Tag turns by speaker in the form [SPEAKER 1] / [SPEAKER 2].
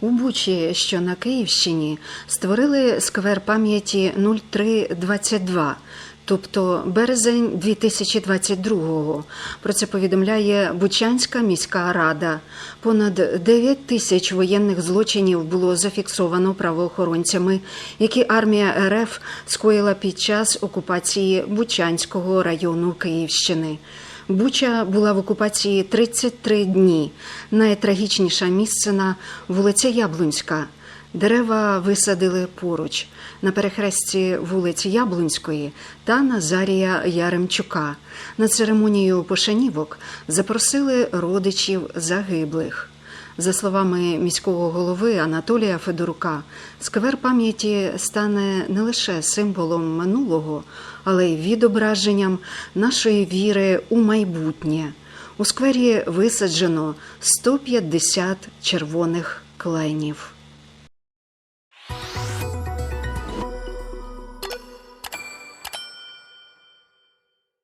[SPEAKER 1] У Бучі, що на Київщині, створили сквер пам'яті 0322, тобто березень 2022-го. Про це повідомляє Бучанська міська рада. Понад 9 тисяч воєнних злочинів було зафіксовано правоохоронцями, які армія РФ скоїла під час окупації Бучанського району Київщини. Буча була в окупації 33 дні. Найтрагічніша місцина вулиця Яблунська. Дерева висадили поруч на перехресті вулиці Яблунської та Назарія Яремчука. На церемонію пошанівок запросили родичів загиблих. За словами міського голови Анатолія Федорука, сквер пам'яті стане не лише символом минулого, але й відображенням нашої віри у майбутнє. У сквері висаджено 150 червоних кленів.